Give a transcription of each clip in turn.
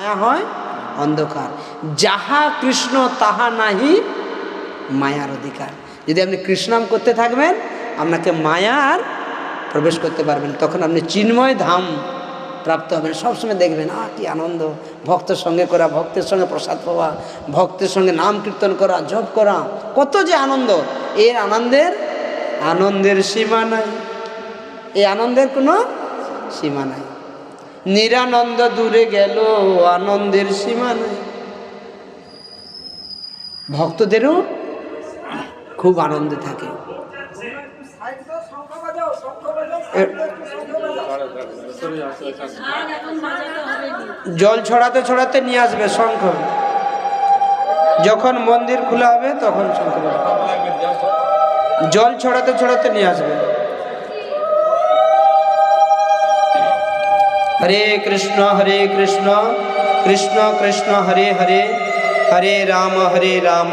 মায়া হয় অন্ধকার। যাহা কৃষ্ণ, তাহা নাহি মায়ার অধিকার। যদি আপনি কৃষ্ণাম করতে থাকবেন, আপনাকে মায়ার প্রবেশ করতে পারবেন। তখন আপনি চিন্ময় ধাম প্রাপ্ত হবেন। সবসময় দেখবেন, আহ, কি আনন্দ। ভক্তের সঙ্গে করা, ভক্তের সঙ্গে প্রসাদ পাওয়া, ভক্তের সঙ্গে নাম কীর্তন করা, জপ করা। কত যে আনন্দ! এর আনন্দের আনন্দের সীমা নাই। এই আনন্দের কোনো সীমা নাই। নিরানন্দ দূরে গেল, আনন্দের সীমা নাই। ভক্তদেরও খুব আনন্দে থাকে। জল ছড়াতে ছড়াতে নিয়ে আসবে শঙ্খ। যখন মন্দির খোলা হবে, তখন শঙ্খ জল ছড়াতে ছড়াতে নিয়ে আসবে। হরে কৃষ্ণ হরে কৃষ্ণ কৃষ্ণ কৃষ্ণ, হরে হরে হরে রাম হরে রাম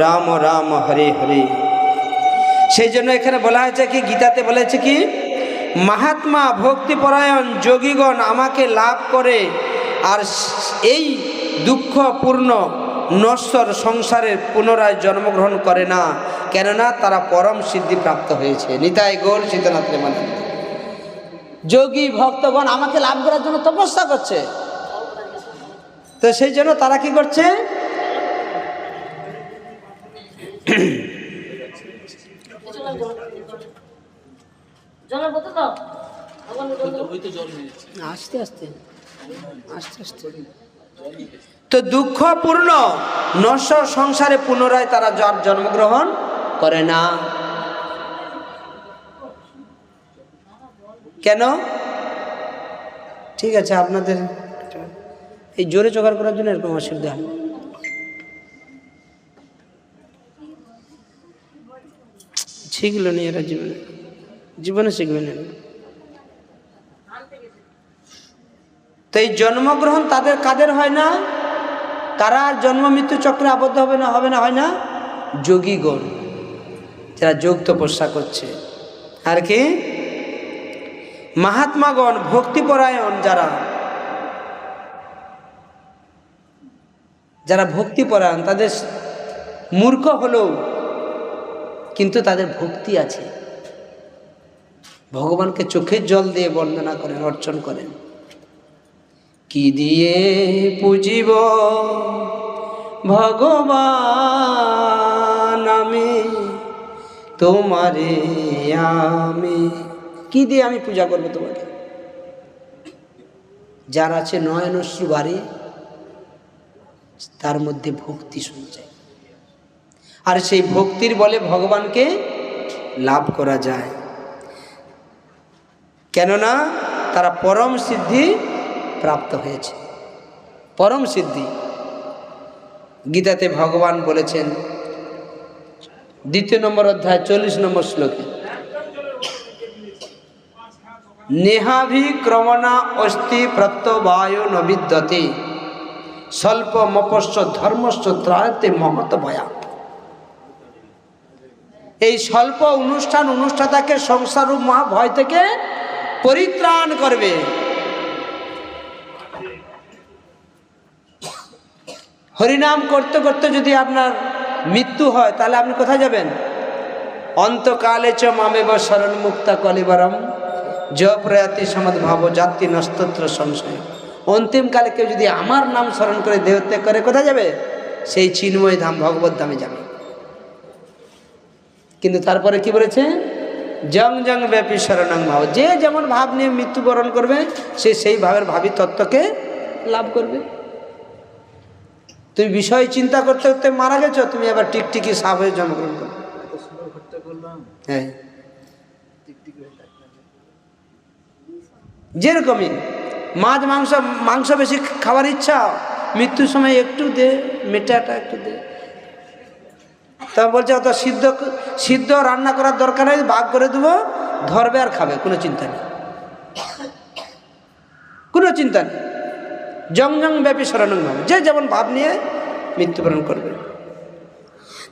রাম রাম, হরে হরে। সেই জন্য এখানে বলা হয়েছে কি, গীতাতে বলেছে কি, মহাত্মা ভক্তিপরায়ণ যোগীগণ আমাকে লাভ করে আর এই দুঃখপূর্ণ নশ্বর সংসারের পুনরায় জন্মগ্রহণ করে না। কেননা তারা পরম সিদ্ধি প্রাপ্ত হয়েছে। নিতাই গোল সীতানাথ প্রেমানন্দ। যোগী ভক্তগণ আমাকে লাভ করার জন্য তপস্যা করছে। তো সেই জন্য তারা কি করছে। আস্তে আস্তে। আস্তে আস্তে। তো দুঃখপূর্ণ নশ্বর সংসারে পুনরায় তারা জন্মগ্রহণ করে না। কেন? ঠিক আছে, আপনাদের এই জোরে জোগাড় করার জন্য এরকম অসুবিধা। হয় শিখলো নি এরা জীবনে? জীবনে শিখবে না। তো এই জন্মগ্রহণ তাদের কাদের হয় না? কারা জন্ম মৃত্যু চক্রে আবদ্ধ হবে না হবে না, হয় না? যোগীগণ, যারা যোগ তপস্যা করছে। আর কি? মহাত্মাগণ, ভক্তিপরায়ণ যারা যারা ভক্তিপরায়ণ, তাদের মূর্খ হলেও কিন্তু তাদের ভক্তি আছে। ভগবানকে চোখের জল দিয়ে বন্দনা করেন, অর্চন করেন। কি দিয়ে পুজিব ভগবান আমি, তোমারে আমি? কি দিয়ে আমি পূজা করব তোমাকে? যার আছে নয়নশ্রু বাড়ি তার মধ্যে ভক্তি সঞ্চয়। আর সেই ভক্তির বলে ভগবানকে লাভ করা যায়। কেননা তারা পরম সিদ্ধি প্রাপ্ত হয়েছে। পরম সিদ্ধি। গীতাতে ভগবান বলেছেন, দ্বিতীয় নম্বর অধ্যায়, চল্লিশ নম্বর শ্লোকে নেহাভিক্রমণা অস্থি প্রত্যবায় নবিদ্যতে। স্বল্প মপস্য ধর্মস্য ত্রায়তে মহত ভয়া এই স্বল্প অনুষ্ঠান অনুষ্ঠাতাকে সংসার ও মহা ভয় থেকে পরিত্রাণ করবে। হরিনাম করতে করতে যদি আপনার মৃত্যু হয়, তাহলে আপনি কোথায় যাবেন? অন্তকালে চ মামেব শরণ মুক্তা কলিবরম। জ প্রয়াতি সমদ ভাব জাতি নস্তত্র সংশয়। অন্তিমকালে কেউ যদি আমার নাম স্মরণ করে দেহত্যাগ করে কোথায় যাবে? সেই চিন্ময় ধাম ভগবত ধামে যাবে। কিন্তু তারপরে কি বলেছে? জং জং ব্যাপী শরণাং ভাব। যে যেমন ভাব নিয়ে মৃত্যুবরণ করবে সে সেই ভাবের ভাবি তত্ত্বকে লাভ করবে। তুমি বিষয় চিন্তা করতে করতে মারা গেছো তুমি আবার টিকটিকি সাপ হয়ে জন্মগ্রহণ করো হ্যাঁ। যেরকমই মাছ, মাংস মাংস বেশি খাওয়ার ইচ্ছা, মৃত্যুর সময় একটু দে, মেটাটা একটু দে। তা বলছে, অত সিদ্ধ সিদ্ধ রান্না করার দরকার নেই, ভাগ করে দেবো, ধরবে আর খাবে, কোনো চিন্তা নেই। কোনো চিন্তা নেই। জং জং ব্যাপী শরণং ভাব যে যেমন ভাব নিয়ে মৃত্যুবরণ করবে।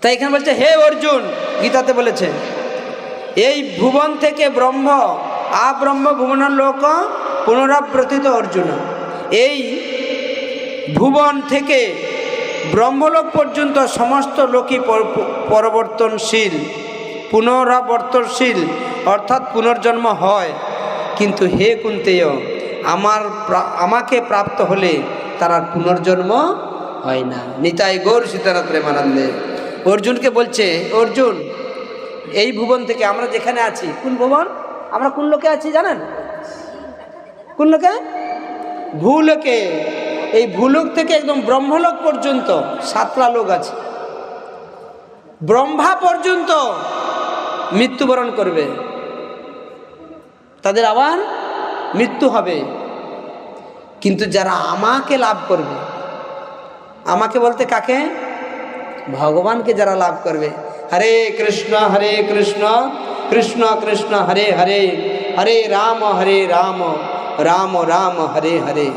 তাই এখানে বলছে, হে অর্জুন, গীতাতে বলেছে, এই ভুবন থেকে ব্রহ্ম ব্রহ্ম ভুবনের লোক পুনরাবৃত্তিত অর্জুন। এই ভুবন থেকে ব্রহ্মলোক পর্যন্ত সমস্ত লোকই পর- পরিবর্তনশীল, পুনরাবর্তনশীল, অর্থাৎ পুনর্জন্ম হয়। কিন্তু হে কুন্তেয়, আমার আমাকে প্রাপ্ত হলে তার আর পুনর্জন্ম হয় না। নিতাই গৌর সীতানাথ প্রেমানন্দে অর্জুনকে বলছে, অর্জুন, এই ভুবন থেকে আমরা যেখানে আছি, কোন ভুবন? আমরা কোন লোকে আছি জানেন? কোন লোকে? ভূলোকে। এই ভূলোক থেকে একদম ব্রহ্মলোক পর্যন্ত সাতটা লোক আছে। ব্রহ্মা পর্যন্ত মৃত্যুবরণ করবে। তাদের আবার মৃত্যু হবে। কিন্তু যারা আমাকে লাভ করবে, আমাকে বলতে কাকে? ভগবানকে যারা লাভ করবে। হরে কৃষ্ণ হরে কৃষ্ণ। কৃষ্ণ কৃষ্ণ, হরে হরে হরে রাম হরে রাম রাম রাম, হরে হরে।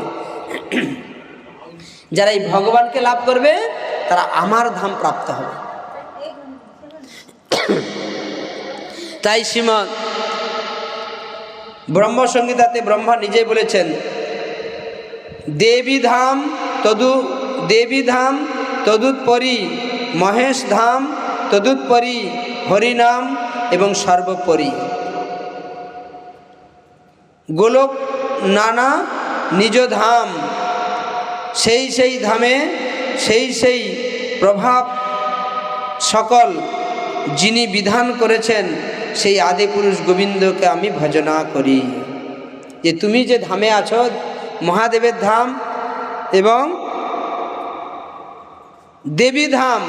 যারা এই ভগবানকে লাভ করবে, তারা আমার ধাম প্রাপ্ত হবে। তাই শ্রীমৎ ব্রহ্মসংগীতাতে ব্রহ্মা নিজেই বলেছেন, দেবী ধাম তদু, দেবী ধাম তদুৎপরি, মহেশ ধাম তদুৎপরি হরিনাম এবং সর্বোপরি। গোলক নানা নিজ ধাম, সেই সেই ধামে, সেই সেই প্রভাব সকল যিনি বিধান করেছেন, সেই আদিপুরুষ গোবিন্দকে আমি ভজনা করি। যে তুমি যে ধামে আছো, মহাদেবের ধাম এবং দেবী ধাম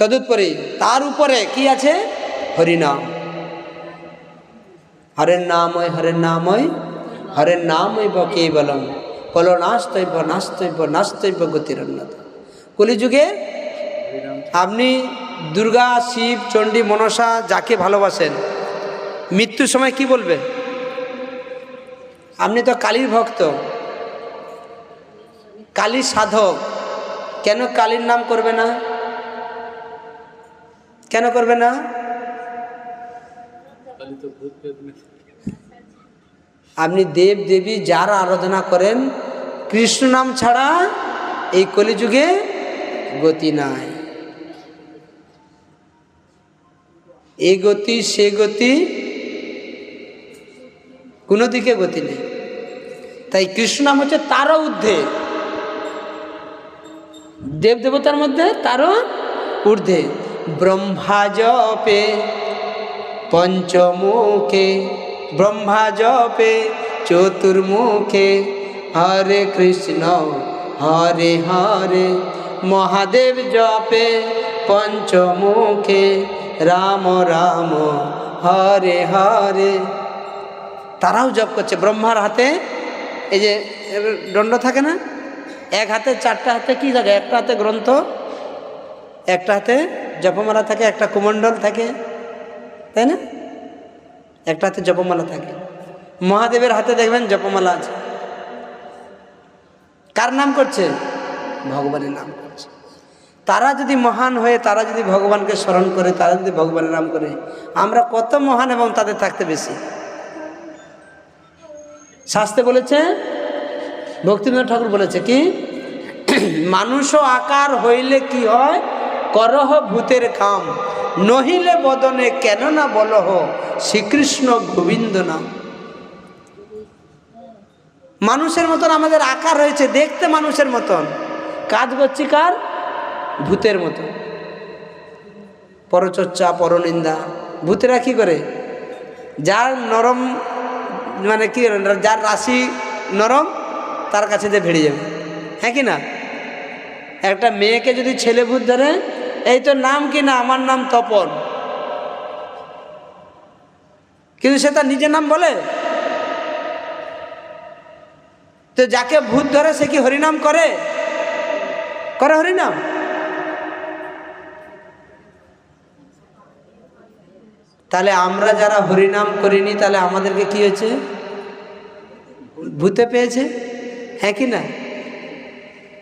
তদুৎপরে তার উপরে কি আছে? হরিনাম। হরের নাময় হরের নাময় হরের নামৈব কেবলম। কল নাস্তৈব নাস্তৈব নাস্তৈব গতিরন্নত। কলিযুগে আপনি দুর্গা, শিব, চণ্ডী, মনসা যাকে ভালোবাসেন, মৃত্যুর সময় কি বলবে? আপনি তো কালীর ভক্ত। কালীর সাধক। কেন কালীর নাম করবে না? কেন করবে না? আপনি দেব দেবী যার আরাধনা করেন, কৃষ্ণ নাম ছাড়া এই কলিযুগে গতি নাই। এই গতি, সে গতি কোনো দিকে গতি নেই। তাই কৃষ্ণ নাম হচ্ছে তারও ঊর্ধ্বে। দেব দেবতার মধ্যে তারও ঊর্ধ্বে। ব্রহ্মা জপে পঞ্চমুখে ব্রহ্মা জপে চতুর্মুখে হরে কৃষ্ণ, হরে হরে মহাদেব জপে, পঞ্চমুখে রাম রাম হরে হরে। তারাও জপ করছে, ব্রহ্মার হাতে এই যে দণ্ড থাকে না, এক হাতে, চারটা হাতে কি থাকে? একটা হাতে গ্রন্থ, একটা হাতে জপমালা থাকে, একটা কুমণ্ডল থাকে, তাই না? একটা হাতে জপমালা থাকে। মহাদেবের হাতে দেখবেন জপমালা আছে। কার নাম করছে? ভগবানের নাম করছে। তারা যদি মহান হয়ে, তারা যদি ভগবানকে স্মরণ করে, তারা যদি ভগবানের নাম করে, আমরা কত মহান এবং তাদের থাকতে বেশি। শাস্তে বলেছে ভক্তিবিনোদ ঠাকুর বলেছে কি, মানুষও আকার হইলে কি হয়? করহ ভূতের কাম। নহিলে বদনে কেন না বলহ? শ্রীকৃষ্ণ গোবিন্দ নাম। মানুষের মতন আমাদের আকার হয়েছে দেখতে মানুষের মতন। কাজ করছি কার? ভূতের মতন। পরচর্চা, পরনিন্দা। ভূতেরা কি করে? যার নরম মানে কি যার রাশি নরম, তার কাছে দিয়ে ভেড়ে যাবে। হ্যাঁ কি না? একটা মেয়েকে যদি ছেলে ভূত ধরে এই তো নাম কি না? আমার নাম তপন। কিন্তু সে তার নিজের নাম বলে? তো যাকে ভূত ধরে, সে কি হরিনাম করে? করে হরিনাম? তাহলে আমরা যারা হরিনাম করিনি, তাহলে আমাদেরকে কি হয়েছে? ভূতে পেয়েছে? হ্যাঁ কি না?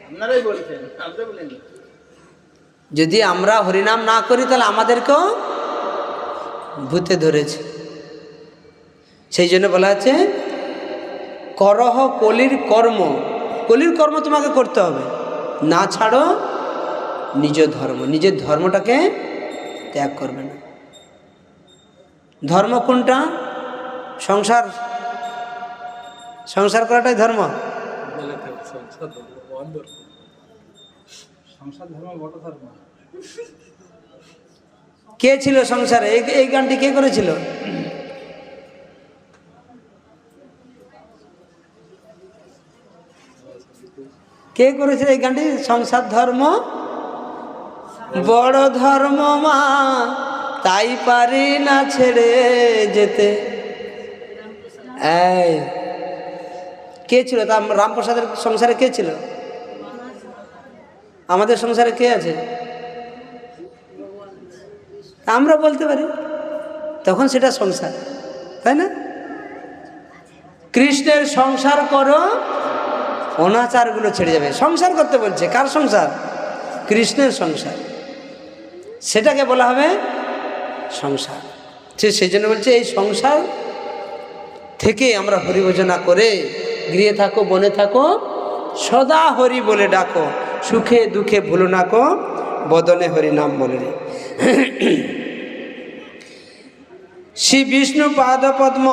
আপনারাই বলছেন যদি আমরা হরিনাম না করি, তাহলে আমাদেরকেও ভূতে ধরেছে। সেই জন্য বলা আছে, করহ কলির কর্ম। কলির কর্ম তোমাকে করতে হবে। না ছাড়ো নিজ ধর্ম। নিজের ধর্মটাকে ত্যাগ করবে না। ধর্ম কোনটা? সংসার। সংসার করাটাই ধর্ম। কে ছিল সংসারে? এই গানটি কে করেছিল? কে করেছিল এই গানটি? সংসার ধর্ম বড় ধর্ম মা, তাই পারি না ছেড়ে যেতে। কে ছিল? তা রামপ্রসাদের সংসারে কে ছিল? আমাদের সংসারে কে আছে? আমরা বলতে পারি। তখন সেটা সংসার, তাই না? কৃষ্ণের সংসার করো, অনাচারগুলো ছেড়ে যাবে। সংসার করতে বলছে, কার সংসার? কৃষ্ণের সংসার। সেটাকে বলা হবে সংসার। সে সেই জন্য বলছে, এই সংসার থেকে আমরা হরিভোজনা করে গৃহে থাকো, বনে থাকো, সদা হরি বলে ডাকো। সুখে দুঃখে ভুলো নাকো বদনে হরি নাম বলে শ্রী বিষ্ণু পাদ পদ্ম।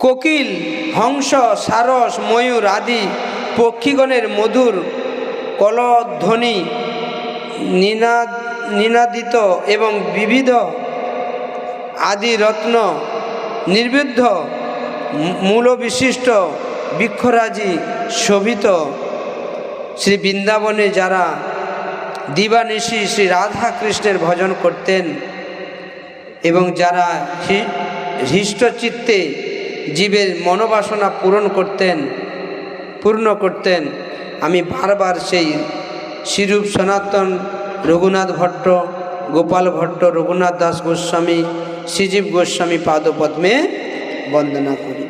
কোকিল, হংস, সারস, ময়ূর আদি পক্ষীগণের মধুর কলধ্বনি নিনাদ নিনাদিত এবং বিবিধ আদি রত্ন, নির্বিদ্ধ মূল বিশিষ্ট বৃক্ষরাজি, শোভিত। শ্রী বৃন্দাবনে যারা দিবানিশি শ্রী রাধা কৃষ্ণের ভজন করতেন এবং যারা হৃষ্টচিত্তে জীবের মনোবাসনা পূরণ করতেন, পূর্ণ করতেন, আমি বারবার সেই শ্রীরূপ সনাতন রঘুনাথ ভট্ট, গোপাল ভট্ট, রঘুনাথ দাস গোস্বামী শ্রীজীব গোস্বামী পাদপদ্মে বন্দনা করি।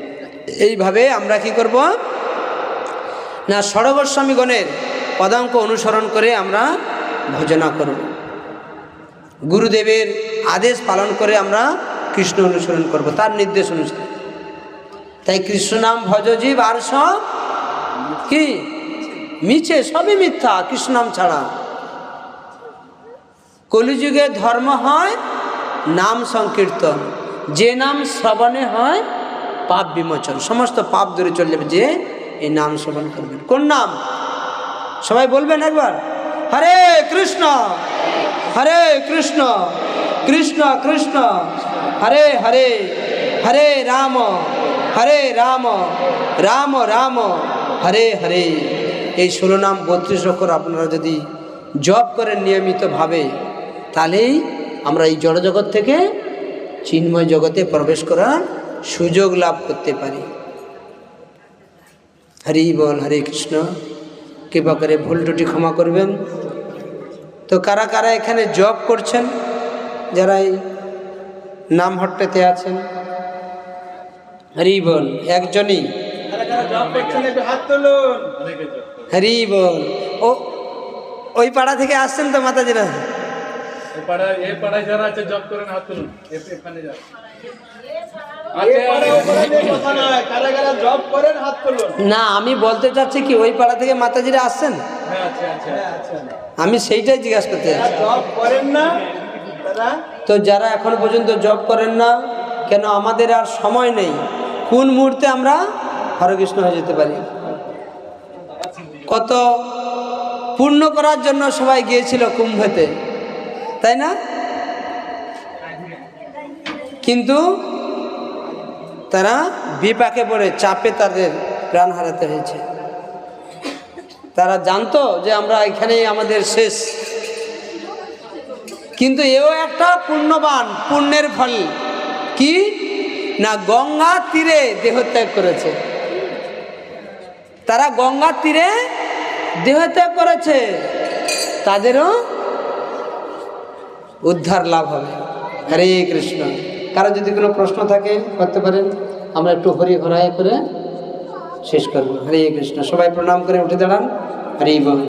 এইভাবে আমরা কি করব? না, ষড়গোস্বামীগণের পদাঙ্ক অনুসরণ করে আমরা ভজনা করব। গুরুদেবের আদেশ পালন করে আমরা কৃষ্ণ অনুসরণ করব, তার নির্দেশ অনুসারে। তাই কৃষ্ণ নাম ভজজীব আর সব কি? মিছে, সবই মিথ্যা, কৃষ্ণ নাম ছাড়া। কলিযুগে ধর্ম হয় নাম সংকীর্তন। যে নাম শ্রবণে হয়, পাপ বিমোচন। সমস্ত পাপ দূরে চলে যাবে, যে এই নাম শ্রবণ করবেন। কোন নাম? সবাই বলবেন একবার। হরে কৃষ্ণ হরে কৃষ্ণ কৃষ্ণ কৃষ্ণ। হরে হরে হরে রাম হরে রাম রাম রাম, হরে হরে। এই ষোলো নাম বত্রিশ অক্ষর আপনারা যদি জপ করেন নিয়মিতভাবে, তাহলেই আমরা এই জড়জগৎ থেকে চিন্ময় জগতে প্রবেশ করার সুযোগ লাভ করতে পারি। হরি বল, হরে কৃষ্ণ, কৃপা করে ভুল টুটি ক্ষমা করবেন। তো কারা কারা এখানে জব করছেন? যারা এই নাম হট্টেতে আছেন? হরি বল, একজনই। হরি বল, ও, ওই পাড়া থেকে আসছেন তো মাতাজিরা? এ পাড়ায় এ পাড়ায় যারা আছে জব করেন হাত তুলুন। এখানে তুলুন। না আমি বলতে চাচ্ছি কি ওই পাড়া থেকে মাতাজিরা আসছেন? হ্যাঁ আচ্ছা আচ্ছা। হ্যাঁ আচ্ছা। আমি সেইটাই জিজ্ঞাসা করতে চাচ্ছি। তো যারা এখন পর্যন্ত জব করেন না কেন আমাদের আর সময় নেই? কোন মুহূর্তে আমরা হরেকৃষ্ণ হয়ে যেতে পারি? কত পূর্ণ করার জন্য সবাই গিয়েছিল কুম্ভেতে। তাই না? কিন্তু তারা বিপাকে পড়ে চাপে তাদের প্রাণ হারাতে হয়েছে। তারা জানতো যে আমরা এখানেই আমাদের শেষ। কিন্তু এও একটা পুণ্যবান, পুণ্যের ফল। কি? না, গঙ্গা তীরে দেহত্যাগ করেছে। তারা গঙ্গার তীরে দেহত্যাগ করেছে। তাদেরও উদ্ধার লাভ হবে। হরে কৃষ্ণ। কারও যদি কোনো প্রশ্ন থাকে, করতে পারেন। আমরা একটু হরি হরায় করে শেষ করব। হরে কৃষ্ণ। সবাই প্রণাম করে উঠে দাঁড়ান। হরি বল।